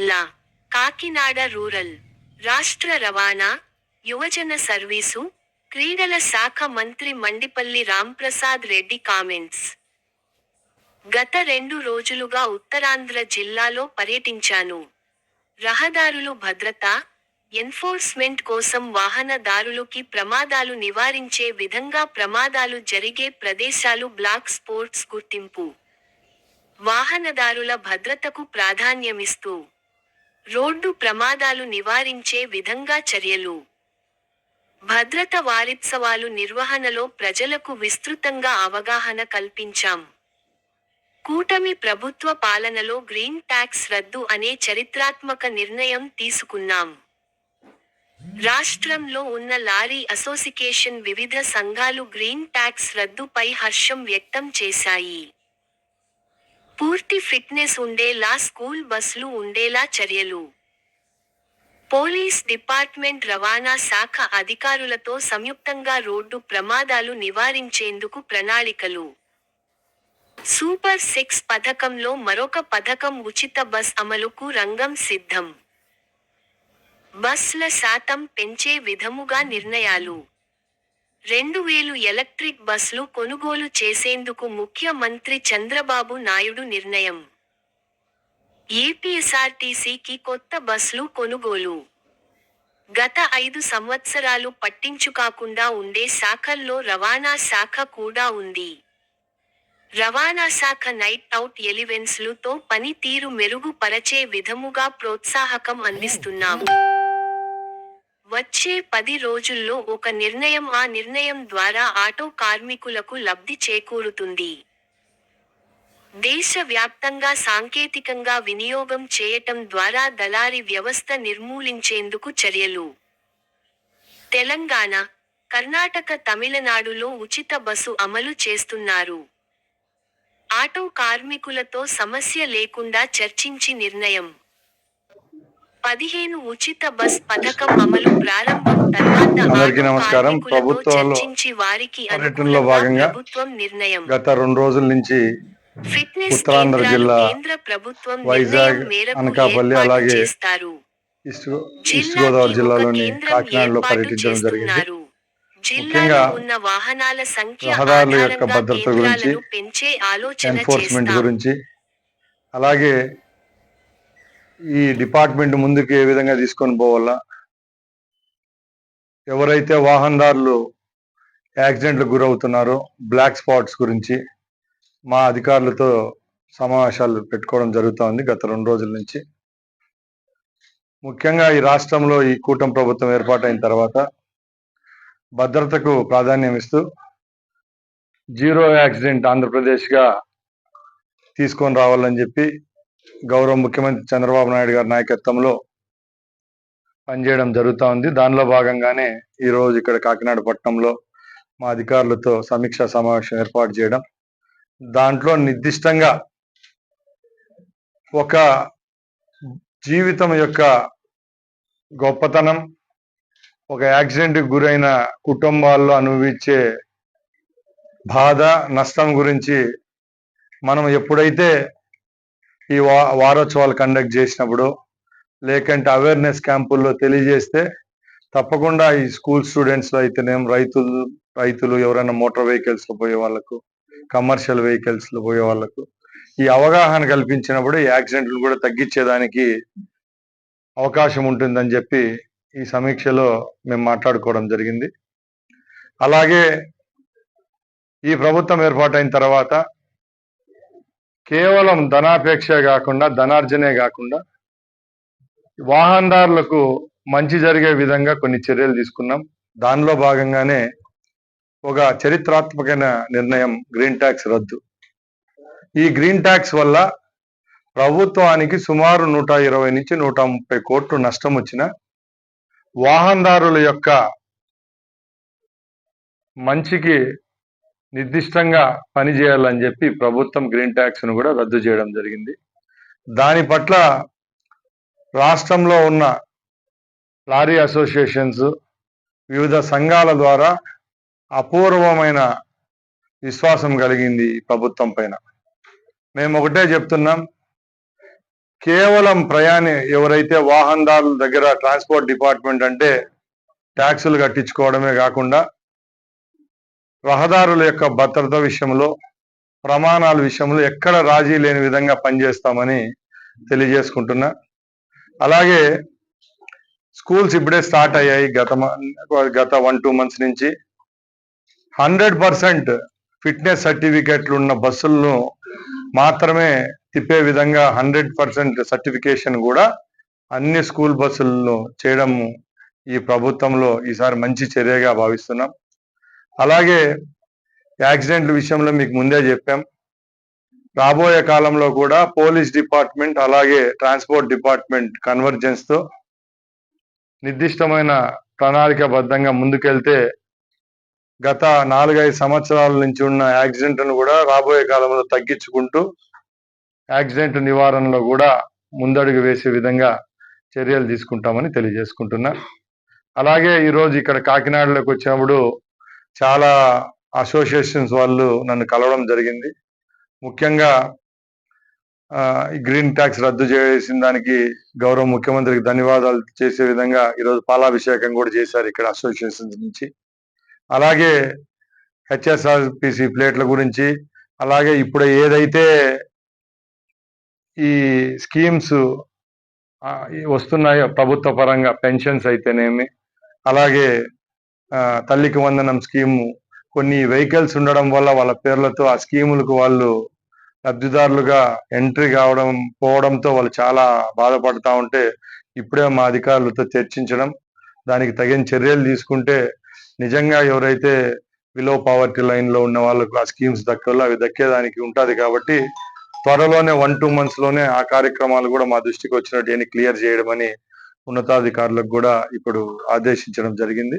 లా Kakinada rural రాష్ట్ర రవాణా యువజన సర్వీసు క్రీడల శాఖ మంత్రి మండిపల్లి రాంప్రసాద్ రెడ్డి కామెంట్స్. గత రెండు రోజులుగా ఉత్తరాంధ్ర జిల్లాలో పర్యటించాను. రహదారులు భద్రత ఎన్ఫోర్స్మెంట్ కోసం వాహనదారులకి ప్రమాదాలు నివారించే విధంగా ప్రమాదాలు జరిగే ప్రదేశాలు బ్లాక్ స్పోర్ట్స్ గుర్తింపు. వాహనదారుల భద్రతకు ప్రాధాన్యమిస్తూ రోడ్డు ప్రమాదాలు నివారించే విధంగా చర్యలు. భద్రత వారిత్సవాలు నిర్వహణలో ప్రజలకు విస్తృతంగా అవగాహన కల్పించాం. కూటమి ప్రభుత్వ పాలనలో గ్రీన్ ట్యాక్స్ రద్దు అనే చరిత్రాత్మక నిర్ణయం తీసుకున్నాం. రాష్ట్రంలో ఉన్న లారీ అసోసియేషన్ వివిధ సంఘాలు గ్రీన్ ట్యాక్స్ రద్దుపై హర్షం వ్యక్తం చేశాయి. పూర్తి ఫిట్నెస్ ఉండేలా స్కూల్ బస్సులు ఉండేలా చర్యలు. పోలీస్ డిపార్ట్మెంట్ రవాణా శాఖ అధికారులతో సంయుక్తంగా రోడ్డు ప్రమాదాలు నివారించేందుకు ప్రణాళికలు. సూపర్ సిక్స్ పథకంలో మరొక పథకం ఉచిత బస్ అమలుకు రంగం సిద్ధం. బస్ల శాతం పెంచే విధముగా నిర్ణయాలు. రెండు వేలు ఎలక్ట్రిక్ బస్లు కొనుగోలు చేసేందుకు ముఖ్యమంత్రి చంద్రబాబు నాయుడు నిర్ణయం. ఏపీఎస్ఆర్టీసీకి కొత్త బస్లు కొనుగోలు. గత ఐదు సంవత్సరాలు పట్టించుకాకుండా ఉండే శాఖల్లో రవాణా శాఖ కూడా ఉంది. రవాణా శాఖ నైట్ అవుట్ ఎలివెన్స్లుతో పనితీరు మెరుగుపరచే విధముగా ప్రోత్సాహకం అందిస్తున్నాము. వచ్చే పది రోజుల్లో ఒక నిర్ణయం ఆ నిర్ణయం ద్వారా ఆటో కార్మికులకు లబ్ధి చేకూరుతుంది. దేశవ్యాప్తంగా సాంకేతికంగా వినియోగం చేయటం ద్వారా దళారీ వ్యవస్థ నిర్మూలించేందుకు చర్యలు. తెలంగాణ కర్ణాటక తమిళనాడులో ఉచిత బస్సు అమలు చేస్తున్నారు. ఆటో కార్మికులతో సమస్య లేకుండా చర్చించి నిర్ణయం. పదిహేను ఉచిత బస్ పథకం అమలు ప్రారంభం తర్వాత అందరికీ నమస్కారం. ప్రభుత్వంలో వారికి పర్యటనలో భాగంగా ప్రభుత్వం నిర్ణయం. గత రెండు రోజుల నుంచి ఉత్తరాంధ్ర జిల్లా కేంద్ర ప్రభుత్వం వైజాగ్, అనకాపల్లి, అలాగే ఈస్ట్ గోదావరి జిల్లాలోని కాకినాడలో పర్యటించడం జరిగింది. ముఖ్యంగా ఉన్న వాహనాల సంఖ్య రహదారుల యొక్క భద్రత గురించి, కేంద్రాలను పెంచే ఆలోచన ఎన్ఫోర్స్మెంట్ గురించి అలాగే ఈ డిపార్ట్మెంట్ ముందుకు ఏ విధంగా తీసుకొని పోవాలా? ఎవరైతే వాహనదారులు యాక్సిడెంట్లకు గురవుతున్నారో బ్లాక్ స్పాట్స్ గురించి మా అధికారులతో సమావేశాలు పెట్టుకోవడం జరుగుతోంది గత రెండు రోజుల నుంచి. ముఖ్యంగా ఈ రాష్ట్రంలో ఈ కూటమి ప్రభుత్వం ఏర్పాటైన తర్వాత భద్రతకు ప్రాధాన్యం ఇస్తూ జీరో యాక్సిడెంట్ ఆంధ్రప్రదేశ్గా తీసుకొని రావాలని చెప్పి గౌరవ ముఖ్యమంత్రి చంద్రబాబు నాయుడు గారి నాయకత్వంలో పనిచేయడం జరుగుతూ ఉంది. దానిలో భాగంగానే ఈ రోజు ఇక్కడ కాకినాడ పట్టణంలో మా అధికారులతో సమీక్షా సమావేశం ఏర్పాటు చేయడం. దాంట్లో నిర్దిష్టంగా ఒక జీవితం యొక్క గొప్పతనం ఒక యాక్సిడెంట్కి గురైన కుటుంబాల్లో అనుభవించే బాధ నష్టం గురించి మనం ఎప్పుడైతే ఈ వా వారోత్సవాలు కండక్ట్ చేసినప్పుడు లేకంటే అవేర్నెస్ క్యాంపుల్లో తెలియజేస్తే తప్పకుండా ఈ స్కూల్ స్టూడెంట్స్లో అయితేనేం రైతులు రైతులు ఎవరైనా మోటార్ వెహికల్స్లో పోయే వాళ్ళకు కమర్షియల్ వెహికల్స్లో పోయే వాళ్ళకు ఈ అవగాహన కల్పించినప్పుడు ఈ యాక్సిడెంట్లు కూడా తగ్గించేదానికి అవకాశం ఉంటుందని చెప్పి ఈ సమీక్షలో మేము మాట్లాడుకోవడం జరిగింది. అలాగే ఈ ప్రభుత్వం ఏర్పాటైన తర్వాత కేవలం ధనాపేక్ష కాకుండా ధనార్జనే కాకుండా వాహనదారులకు మంచి జరిగే విధంగా కొన్ని చర్యలు తీసుకున్నాం. దానిలో భాగంగానే ఒక చరిత్రాత్మకమైన నిర్ణయం గ్రీన్ ట్యాక్స్ రద్దు. ఈ గ్రీన్ ట్యాక్స్ వల్ల ప్రభుత్వానికి సుమారు నూట ఇరవై నుంచి నూట ముప్పై కోట్లు నష్టం వచ్చిన వాహనదారుల యొక్క మంచికి నిర్దిష్టంగా పనిచేయాలని చెప్పి ప్రభుత్వం గ్రీన్ ట్యాక్స్ను కూడా రద్దు చేయడం జరిగింది. దాని పట్ల రాష్ట్రంలో ఉన్న లారీ అసోసియేషన్స్ వివిధ సంఘాల ద్వారా అపూర్వమైన విశ్వాసం కలిగింది ఈ ప్రభుత్వం పైన. మేము ఒకటే చెప్తున్నాం కేవలం ప్రయాణి ఎవరైతే వాహనదారుల దగ్గర ట్రాన్స్పోర్ట్ డిపార్ట్మెంట్ అంటే ట్యాక్సులు కట్టించుకోవడమే కాకుండా రహదారుల యొక్క భద్రత విషయంలో ప్రమాణాల విషయంలో ఎక్కడ రాజీ లేని విధంగా పనిచేస్తామని తెలియజేసుకుంటున్నా. అలాగే స్కూల్స్ ఇప్పుడే స్టార్ట్ అయ్యాయి గత గత వన్ టూ మంత్స్ నుంచి. హండ్రెడ్ పర్సెంట్ ఫిట్నెస్ సర్టిఫికెట్లు ఉన్న బస్సులను మాత్రమే తిప్పే విధంగా హండ్రెడ్ పర్సెంట్ సర్టిఫికేషన్ కూడా అన్ని స్కూల్ బస్సులను చేయడం ఈ ప్రభుత్వంలో ఈసారి మంచి చర్యగా భావిస్తున్నాం. అలాగే యాక్సిడెంట్ల విషయంలో మీకు ముందే చెప్పాం. రాబోయే కాలంలో కూడా పోలీస్ డిపార్ట్మెంట్ అలాగే ట్రాన్స్పోర్ట్ డిపార్ట్మెంట్ కన్వర్జెన్స్తో నిర్దిష్టమైన ప్రణాళికబద్ధంగా ముందుకెళ్తే గత నాలుగైదు సంవత్సరాల నుంచి ఉన్న యాక్సిడెంట్ను కూడా రాబోయే కాలంలో తగ్గించుకుంటూ యాక్సిడెంట్ నివారణలో కూడా ముందడుగు వేసే విధంగా చర్యలు తీసుకుంటామని తెలియజేసుకుంటున్నా. అలాగే ఈరోజు ఇక్కడ కాకినాడలోకి వచ్చినప్పుడు చాలా అసోసియేషన్స్ వాళ్ళు నన్ను కలవడం జరిగింది. ముఖ్యంగా ఈ గ్రీన్ ట్యాక్స్ రద్దు చేసిన దానికి గౌరవ ముఖ్యమంత్రికి ధన్యవాదాలు చేసే విధంగా ఈరోజు పాలాభిషేకం కూడా చేశారు ఇక్కడ అసోసియేషన్స్ నుంచి. అలాగే హెచ్ఎస్ఆర్పిసి ప్లేట్ల గురించి అలాగే ఇప్పుడు ఏదైతే ఈ స్కీమ్స్ వస్తున్నాయో ప్రభుత్వ పరంగా పెన్షన్స్ అయితేనేమి అలాగే తల్లికి వందనం స్కీము. కొన్ని వెహికల్స్ ఉండడం వల్ల వాళ్ళ పేర్లతో ఆ స్కీములకు వాళ్ళు లబ్ధిదారులుగా ఎంట్రీ కావడం పోవడంతో వాళ్ళు చాలా బాధపడతా ఉంటే ఇప్పుడే మా అధికారులతో చర్చించడం. దానికి తగిన చర్యలు తీసుకుంటే నిజంగా ఎవరైతే బిలో పావర్టీ లైన్లో ఉన్న వాళ్ళకు ఆ స్కీమ్స్ దక్కాలో అవి దక్కేదానికి ఉంటది కాబట్టి త్వరలోనే వన్ టూ మంత్స్లోనే ఆ కార్యక్రమాలు కూడా మా దృష్టికి వచ్చినట్టు క్లియర్ చేయడం అని ఉన్నతాధికారులకు కూడా ఇప్పుడు ఆదేశించడం జరిగింది.